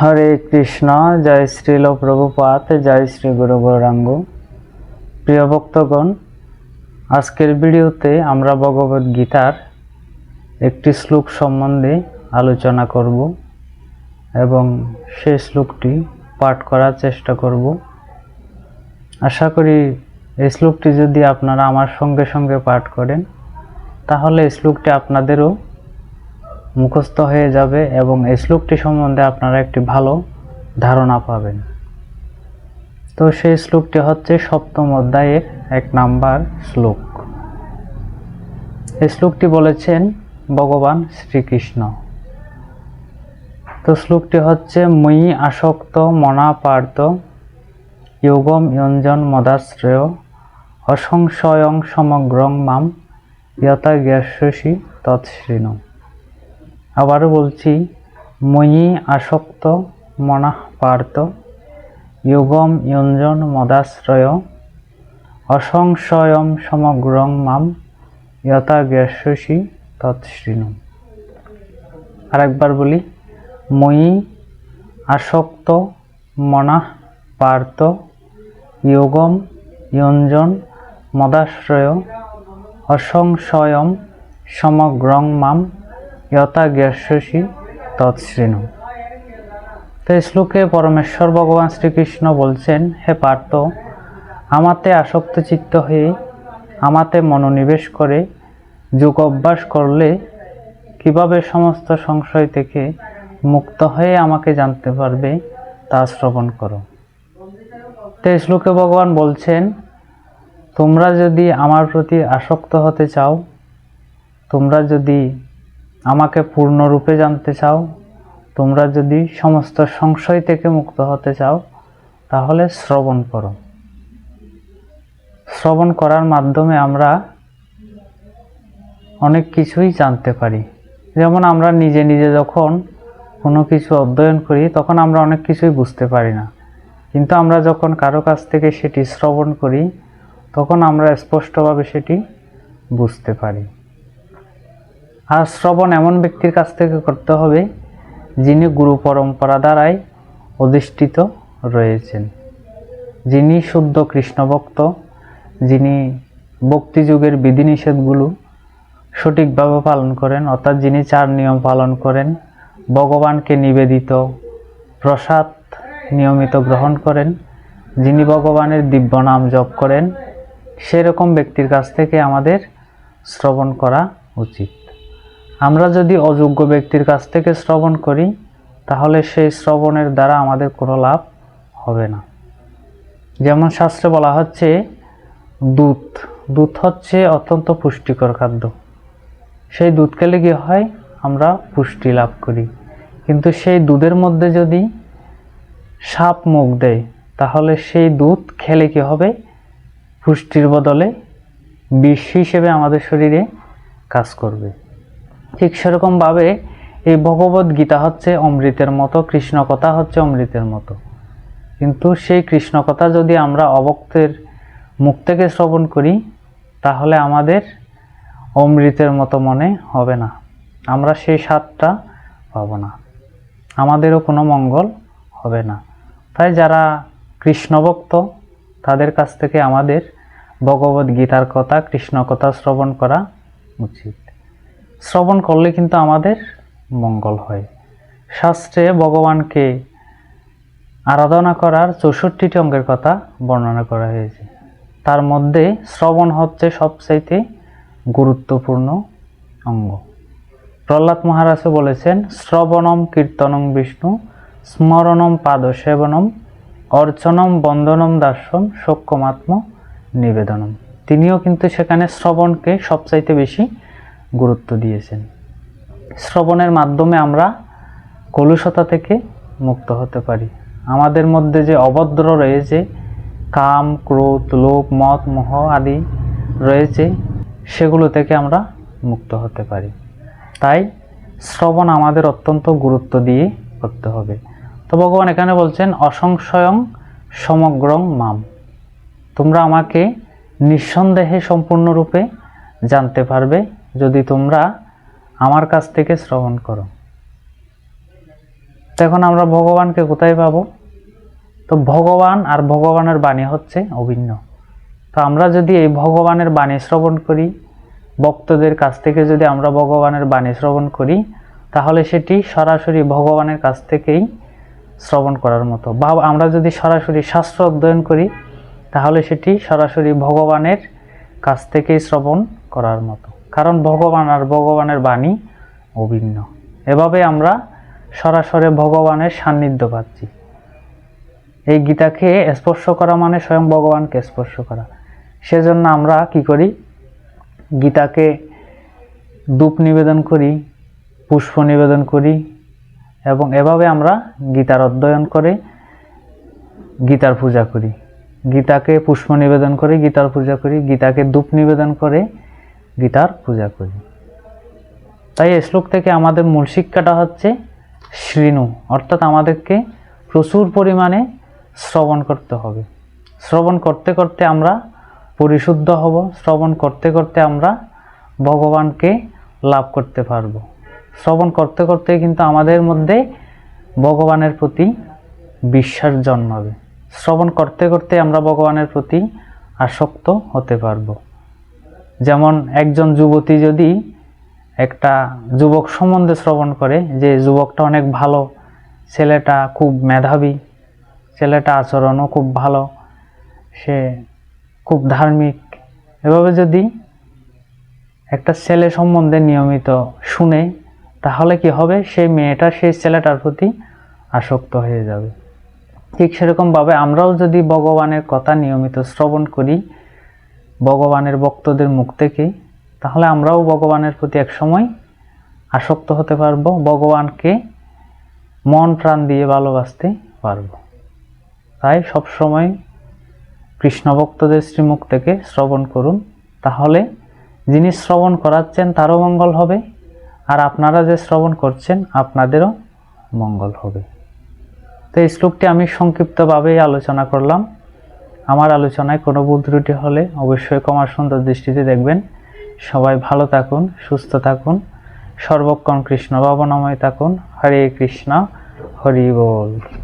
হরে কৃষ্ণ, জয় শ্রীল প্রভুপাত, জয় শ্রী গুরু গৌরাঙ্গ। প্রিয় ভক্তগণ, আজকের ভিডিওতে আমরা ভগবদ গীতার একটি শ্লোক সম্বন্ধে আলোচনা করব এবং সেই শ্লোকটি পাঠ করার চেষ্টা করব। আশা করি এই শ্লোকটি যদি আপনারা আমার সঙ্গে সঙ্গে পাঠ করেন, তাহলে এই শ্লোকটি আপনাদেরও মুখস্থ হয়ে যাবে এবং এই শ্লোকটি সম্বন্ধে আপনারা একটি ভালো ধারণা পাবেন। তো সেই শ্লোকটি হচ্ছে সপ্তম অধ্যায়ের এক নাম্বার শ্লোক। এই শ্লোকটি বলেছেন ভগবান শ্রীকৃষ্ণ। তো শ্লোকটি হচ্ছে মই আসক্ত মনা পার্থ যোগম ইয়ঞ্জন মদাশ্রয় অসংশয়ং সমগ্রং মাম যথা জ্ঞাসী তৎশ্রীণ আবারও বলছি, ময়ি আসক্ত মনাহ পার্থ যোগম ইয়ঞ্জন মদাশ্রয়, অসংশয়ম সমগ্রং মাম যথা জ্ঞাসী তৎশ্রীণ আরেকবার বলি, ময়ি আসক্ত মনাহ পার্থ যোগম ইয়ঞ্জন মদাশ্রয়, অসংশয়ম সমগ্রং মাম যথা জ্ঞাসী তৎশ্রীণ তো শ্লোকে পরমেশ্বর ভগবান শ্রীকৃষ্ণ বলছেন, হে পার্থ, আমাতে আসক্ত চিত্ত হয়ে আমাতে মনোনিবেশ করে যোগ অভ্যাস করলে কীভাবে সমস্ত সংশয় থেকে মুক্ত হয়ে আমাকে জানতে পারবে তা শ্রবণ করো। তো শ্লোকে ভগবান বলছেন, তোমরা যদি আমার প্রতি আসক্ত হতে চাও, তোমরা যদি আমাকে পূর্ণরূপে জানতে চাও, তোমরা যদি সমস্ত সংশয় থেকে মুক্ত হতে চাও, তাহলে শ্রবণ করো। শ্রবণ করার মাধ্যমে আমরা অনেক কিছুই জানতে পারি। যেমন আমরা নিজে নিজে যখন কোনো কিছু অধ্যয়ন করি, তখন আমরা অনেক কিছুই বুঝতে পারি না। কিন্তু আমরা যখন কারও কাছ থেকে সেটি শ্রবণ করি, তখন আমরা স্পষ্টভাবে সেটি বুঝতে পারি। আর শ্রবণ এমন ব্যক্তির কাছ থেকে করতে হবে, যিনি গুরু পরম্পরা দ্বারাই অধিষ্ঠিত রয়েছেন। যিনি শুদ্ধ কৃষ্ণভক্ত যিনি ভক্তিযুগের বিধিনিষেধগুলো সঠিকভাবে পালন করেন, অর্থাৎ যিনি চার নিয়ম পালন করেন, ভগবানকে নিবেদিত, প্রসাদ নিয়মিত গ্রহণ করেন, যিনি ভগবানের দিব্য নাম জপ করেন, সেরকম ব্যক্তির কাছ থেকে আমাদের শ্রবণ করা উচিত। আমরা যদি অযোগ্য ব্যক্তির কাছ থেকে শ্রবণ করি, তাহলে সেই শ্রবণের দ্বারা আমাদের কোনো লাভ হবে না। যেমন শাস্ত্রে বলা হচ্ছে, দুধ। দুধ হচ্ছে অত্যন্ত পুষ্টিকর খাদ্য। সেই দুধ খেলে কী হয় আমরা পুষ্টি লাভ করি। কিন্তু সেই দুধের মধ্যে যদি সাপ মুখ দেয়, তাহলে সেই দুধ খেলে কী হবে? পুষ্টির বদলে বিষ হিসেবে আমাদের শরীরে কাজ করবে। ঠিক সেরকমভাবে এই ভগবত গীতা হচ্ছে অমৃতের মতো কৃষ্ণ কথা হচ্ছে অমৃতের মতো। কিন্তু সেই কৃষ্ণ কথা যদি আমরা অবক্তের মুখ থেকে শ্রবণ করি, তাহলে আমাদের অমৃতের মতো মনে হবে না। আমরা সেই স্বাদটা পাবো না। আমাদেরও কোনো মঙ্গল হবে না। তাই যারা কৃষ্ণভক্ত তাদের কাছ থেকে আমাদের ভগবত গীতার কথা কৃষ্ণ কথা শ্রবণ করা উচিত। শ্রবণ করলে কিন্তু আমাদের মঙ্গল হয়। শাস্ত্রে ভগবানকে আরাধনা করার চৌষট্টিটি অঙ্গের কথা বর্ণনা করা হয়েছে। তার মধ্যে শ্রবণ হচ্ছে সবচাইতে গুরুত্বপূর্ণ অঙ্গ। প্রহ্লাদ মহারাজও বলেছেন, শ্রবণম কীর্তনম বিষ্ণু, স্মরণম পাদসেবনম, অর্চনম বন্দনম দাস্যম সক্ষমাত্ম নিবেদনম। তিনিও কিন্তু সেখানে শ্রবণকে সবচাইতে বেশি গুরুত্ব দিয়েছেন। শ্রবণের মাধ্যমে আমরা কলুষতা থেকে মুক্ত হতে পারি। আমাদের মধ্যে যে অভদ্র রয়েছে, কাম, ক্রোধ, লোভ মত মোহ আদি রয়েছে, সেগুলো থেকে আমরা মুক্ত হতে পারি। তাই শ্রবণ আমাদের অত্যন্ত গুরুত্ব দিয়ে করতে হবে। তো ভগবান এখানে বলছেন, অসংশয়ং সমগ্রং মাম। তোমরা আমাকে নিঃসন্দেহে সম্পূর্ণরূপে জানতে পারবে। যদি তোমরা আমার কাছ থেকে শ্রবণ করো। এখন আমরা ভগবানকে কোথায় পাবো? তো ভগবান আর ভগবানের বাণী হচ্ছে অভিন্ন। তো আমরা যদি এই ভগবানের বাণী শ্রবণ করি, ভক্তদের কাছ থেকে যদি আমরা ভগবানের বাণী শ্রবণ করি, তাহলে সেটি সরাসরি ভগবানের কাছ থেকেই শ্রবণ করার মতো। বা আমরা যদি সরাসরি শাস্ত্র অধ্যয়ন করি, তাহলে সেটি সরাসরি ভগবানের কাছ থেকেই শ্রবণ করার মতো। কারণ ভগবান আর ভগবানের বাণী অভিন্ন। এভাবে আমরা সরাসরি ভগবানের সান্নিধ্য পাচ্ছি। এই গীতাকে স্পর্শ করা মানে স্বয়ং ভগবানকে স্পর্শ করা। সেজন্য আমরা কি করি? গীতাকে ধূপ নিবেদন করি, পুষ্প নিবেদন করি এবং এভাবে আমরা গীতার অধ্যয়ন করে গীতার পূজা করি। গীতাকে পুষ্প নিবেদন করে, গীতার পূজা করি, গীতাকে ধূপ নিবেদন করে গীতার পূজা করি তাই এই শ্লোক থেকে আমাদের মূল শিক্ষাটা হচ্ছে শ্রীণু, অর্থাৎ আমাদেরকে প্রচুর পরিমাণে শ্রবণ করতে হবে। শ্রবণ করতে করতে আমরা পরিশুদ্ধ হব, শ্রবণ করতে করতে আমরা ভগবানকে লাভ করতে পারব। শ্রবণ করতে করতে কিন্তু আমাদের মধ্যে ভগবানের প্রতি বিশ্বাস জন্মাবে। শ্রবণ করতে করতে আমরা ভগবানের প্রতি আসক্ত হতে পারব। যেমন একজন যুবতী যদি একটা যুবক সম্বন্ধে শ্রবণ করে যে যুবকটা অনেক ভালো, ছেলেটা খুব মেধাবী, ছেলেটা আচরণও খুব ভালো, সে খুব ধার্মিক। এভাবে যদি একটা ছেলে সম্বন্ধে নিয়মিত শুনে, তাহলে কি হবে? সেই মেয়েটা সেই ছেলেটার প্রতি আসক্ত হয়ে যাবে। ঠিক সেরকমভাবে আমরাও যদি ভগবানের কথা নিয়মিত শ্রবণ করি ভগবানের ভক্তদের মুখ থেকে তাহলে আমরাও ভগবানের প্রতি একসময় আসক্ত হতে পারব, ভগবানকে মন প্রাণ দিয়ে ভালোবাসতে পারব। তাই সবসময় কৃষ্ণ ভক্তদের শ্রীমুখ থেকে শ্রবণ করুন। তাহলে যিনি শ্রবণ করাচ্ছেন, তারও মঙ্গল হবে। আর আপনারা যে শ্রবণ করছেন, আপনাদেরও মঙ্গল হবে। তো এই শ্লোকটি আমি সংক্ষিপ্তভাবেই আলোচনা করলাম। আমার আলোচনায় কোনো ভুল ত্রুটি হলে অবশ্যই কমার সুন্দর দৃষ্টিতে দেখবেন। সবাই ভালো থাকুন, সুস্থ থাকুন। সর্বক্ষণ কৃষ্ণ ভাবনাময় থাকুন। হরে কৃষ্ণ, হরি বল।